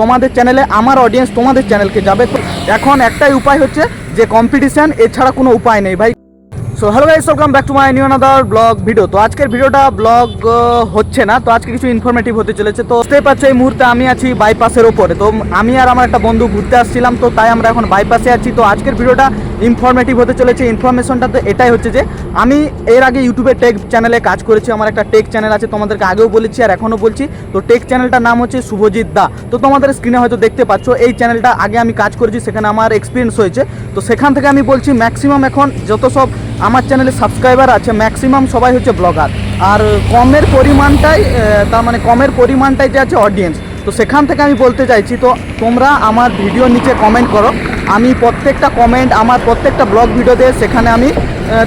তোমাদের চ্যানেলে আমার অডিয়েন্স তোমাদের চ্যানেলকে যাবে। এখন একটাই উপায় হচ্ছে যে কম্পিটিশান এছাড়া কোনো উপায় নেই। ভাই so hello guys welcome back to my new another vlog video তো আজকের ভিডিওটা ব্লগ হচ্ছে না। তো আজকে কিছু ইনফরমেটিভ হতে চলেছে। তো বুঝতেই পারছ, এই মুহূর্তে আমি আছি বাইপাসের ওপরে। তো আমি আর আমার একটা বন্ধু ঘুরতে আসছিলাম, তো তাই আমরা এখন বাইপাসে আছি। তো আজকের ভিডিওটা ইনফরমেটিভ হতে চলেছে। ইনফরমেশনটা তো এটাই হচ্ছে যে, আমি এর আগে ইউটিউবে টেক চ্যানেলে কাজ করেছি। আমার একটা টেক চ্যানেল আছে, তোমাদেরকে আগেও বলেছি আর এখনও বলছি। তো টেক চ্যানেলটার নাম হচ্ছে শুভজিৎ দা। তো তোমাদের স্ক্রিনে হয়তো দেখতে পাচ্ছ, এই চ্যানেলটা আগে আমি কাজ করেছি, সেখানে আমার এক্সপিরিয়েন্স হয়েছে। তো সেখান থেকে আমি বলছি ম্যাক্সিমাম এখন যত সব আমার চ্যানেলে সাবস্ক্রাইবার আছে ম্যাক্সিমাম সবাই হচ্ছে ব্লগার আর কমের পরিমাণটাই তার মানে কমের পরিমাণটাই যে আছে অডিয়েন্স তো সেখান থেকে আমি বলতে চাইছি, তো তোমরা আমার ভিডিও নিচে কমেন্ট করো। আমি প্রত্যেকটা কমেন্ট আমার প্রত্যেকটা ব্লগ ভিডিওতে সেখানে আমি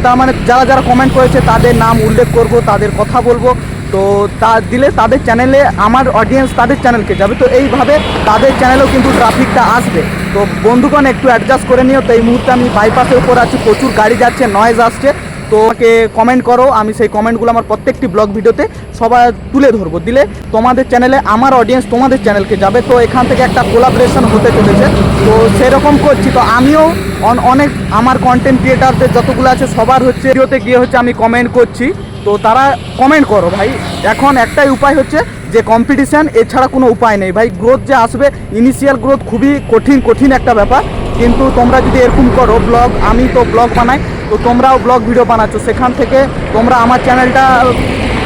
তার মানে যারা যারা কমেন্ট করেছে, তাদের নাম উল্লেখ করব, তাদের কথা বলব। তো তা দিলে তাদের চ্যানেলে আমার অডিয়েন্স তাদের চ্যানেলকে যাবে। তো এইভাবে তাদের চ্যানেলেও কিন্তু ট্রাফিকটা আসবে। তো বন্ধুগণ, একটু অ্যাডজাস্ট করে নিও। তো এই মুহূর্তে আমি বাইপাসের উপর আছি। প্রচুর গাড়ি যাচ্ছে নয়েজ আসছে। তো আমাকে কমেন্ট করো। আমি সেই কমেন্টগুলো আমার প্রত্যেকটি ব্লগ ভিডিওতে সবাই তুলে ধরবো। দিলে তোমাদের চ্যানেলে আমার অডিয়েন্স তোমাদের চ্যানেলকে যাবে। তো এখান থেকে একটা কোলাবরেশন হতে চলেছে। তো সেরকম করছি। তো আমিও অন- অনেক আমার কন্টেন্ট ক্রিয়েটারদের যতগুলো আছে সবার হচ্ছে, ভিডিওতে গিয়ে হচ্ছে আমি কমেন্ট করছি। তো তারা কমেন্ট করো ভাই। এখন একটাই উপায় হচ্ছে যে কম্পিটিশান এছাড়া কোনো উপায় নেই। ভাই গ্রোথ যে আসবে ইনিশিয়াল গ্রোথ খুবই কঠিন কঠিন একটা ব্যাপার। কিন্তু তোমরা যদি এরকম করো ব্লগ আমি তো ব্লগ বানাই, তো তোমরাও ব্লগ ভিডিও বানাচ্ছ। সেখান থেকে তোমরা আমার চ্যানেলটা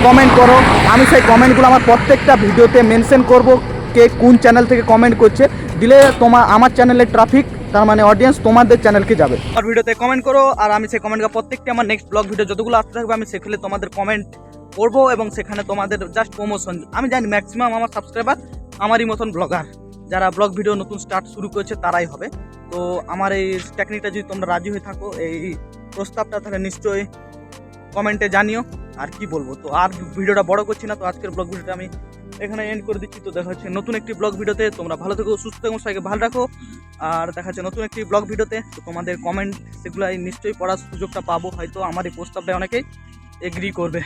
কমেন্ট করো। আমি সেই কমেন্টগুলো আমার প্রত্যেকটা ভিডিওতে মেনশন করব, কে কোন চ্যানেল থেকে কমেন্ট করছে। দিলে তোমার আমার চ্যানেলের ট্রাফিক তার মানে অডিয়েন্স তোমাদের চ্যানেলকে যাবে। আর ভিডিওতে কমেন্ট করো, আর আমি সেই কমেন্টটা প্রত্যেকটা আমার নেক্সট ব্লগ ভিডিও যতগুলো আসতে থাকবে, আমি সেখানে তোমাদের কমেন্ট করব এবং সেখানে তোমাদের জাস্ট প্রমোশন আমি জানি ম্যাক্সিমাম আমার সাবস্ক্রাইবার আমারই মতন ব্লগার যারা ব্লগ ভিডিও নতুন স্টার্ট শুরু করেছে, তারাই হবে। তো আমার এই টেকনিকটা যদি তোমরা রাজি হয়ে থাকো, এই প্রস্তাবটা, তাহলে নিশ্চয়ই কমেন্টে জানিও। আর কি বলব? তো আর ভিডিওটা বড় করছি না, তো আজকের ব্লগ ভিডিওটা আমি এখানে এন্ড করে দিচ্ছি। তো দেখা হচ্ছে নতুন একটি ব্লগ ভিডিওতে। তোমরা ভালো থেকো, সুস্থ থেকো, সবাইকে ভালো রাখো। আর দেখা যাচ্ছে নতুন একটি ব্লগ ভিডিওতে। তো তোমাদের কমেন্ট সেগুলো নিশ্চয়ই পড়ার সুযোগটা পাবো। হয়তো আমার এই প্রস্তাবটা অনেকেই এগ্রি করবে।